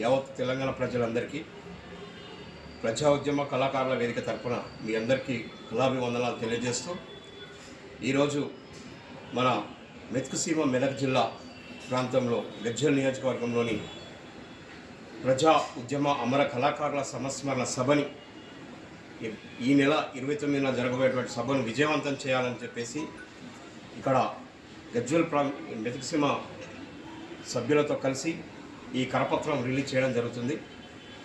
యావత్ తెలంగాణ ప్రజలందరికీ ప్రజా ఉద్యమ కళాకారుల వేదిక తరపున మీ అందరికీ కళాభివందనాలు తెలియజేస్తూ ఈరోజు మన మెతుకుసీమ మెదక్ జిల్లా ప్రాంతంలో గజ్జల్ నియోజకవర్గంలోని ప్రజా ఉద్యమ అమర కళాకారుల సంస్మరణ సభని ఈ- ఈ నెల ఇరవై తొమ్మిదిన జరగబోయేటువంటి సభను విజయవంతం చేయాలని చెప్పేసి ఇక్కడ గజ్వల్ ప్రా మెతుకుసీమ సభ్యులతో కలిసి ఈ కరపత్రం రిలీజ్ చేయడం జరుగుతుంది.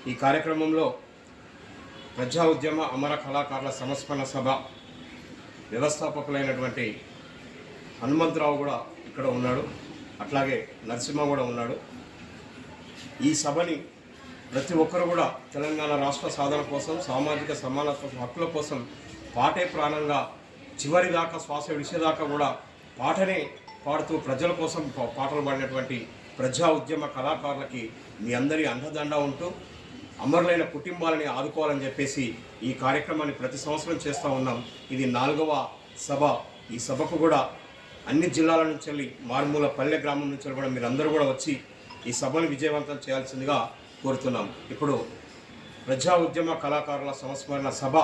ఈ కార్యక్రమంలో ప్రజా ఉద్యమ అమర కళాకారుల సంస్మరణ సభ వ్యవస్థాపకులైనటువంటి హనుమంతరావు కూడా ఇక్కడ ఉన్నాడు. అట్లాగే నరసింహ కూడా ఉన్నాడు. ఈ సభని ప్రతి ఒక్కరు కూడా తెలంగాణ రాష్ట్ర సాధన కోసం సామాజిక సమానత్వ హక్కుల కోసం పాటే ప్రాణంగా చివరి దాకా శ్వాస విడిచేదాకా కూడా పాటనే పాడుతూ ప్రజల కోసం పాటలు పాడినటువంటి ప్రజా ఉద్యమ కళాకారులకి మీ అందరి అన్నదండ ఉంటూ అమరులైన కుటుంబాలని ఆదుకోవాలని చెప్పేసి ఈ కార్యక్రమాన్ని ప్రతి సంవత్సరం చేస్తూ ఉన్నాం. ఇది నాలుగవ సభ. ఈ సభకు కూడా అన్ని జిల్లాల నుంచి వెళ్ళి మారుమూల పల్లె గ్రామం నుంచి కూడా మీరందరూ కూడా వచ్చి ఈ సభను విజయవంతం చేయాల్సిందిగా కోరుతున్నాం. ఇప్పుడు ప్రజా ఉద్యమ కళాకారుల సంస్మరణ సభ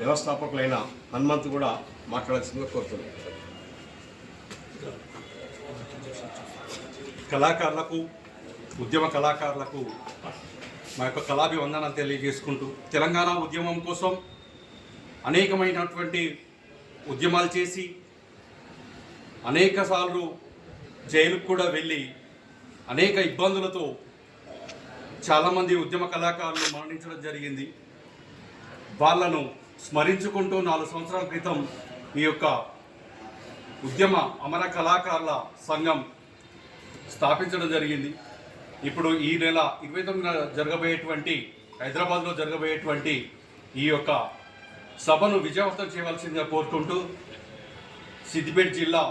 వ్యవస్థాపకులైన హనుమంత్ కూడా మాట్లాడాల్సిందిగా కోరుతున్నాం. కళాకారులకు ఉద్యమ కళాకారులకు మా యొక్క కళాభివందనాలు తెలియజేసుకుంటూ తెలంగాణ ఉద్యమం కోసం అనేకమైనటువంటి ఉద్యమాలు చేసి అనేక సార్లు జైలుకు కూడా వెళ్ళి అనేక ఇబ్బందులతో చాలామంది ఉద్యమ కళాకారులు మరణించడం జరిగింది. వాళ్ళను స్మరించుకుంటూ నాలుగు సంవత్సరాల క్రితం ఈ యొక్క ఉద్యమ అమర కళాకారుల సంఘం స్థాపించడం జరిగింది. ఇప్పుడు ఈ నెల ఇరవై తొమ్మిదిన జరగబోయేటువంటి హైదరాబాద్లో జరగబోయేటువంటి ఈ యొక్క సభను విజయవంతం చేయవలసిందిగా కోరుకుంటూ సిద్దిపేట జిల్లా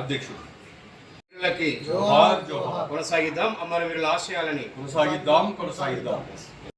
అధ్యక్షుడు. కొనసాగిద్దాం అమరవీరుల ఆశయాలని కొనసాగిద్దాం కొనసాగిద్దాం.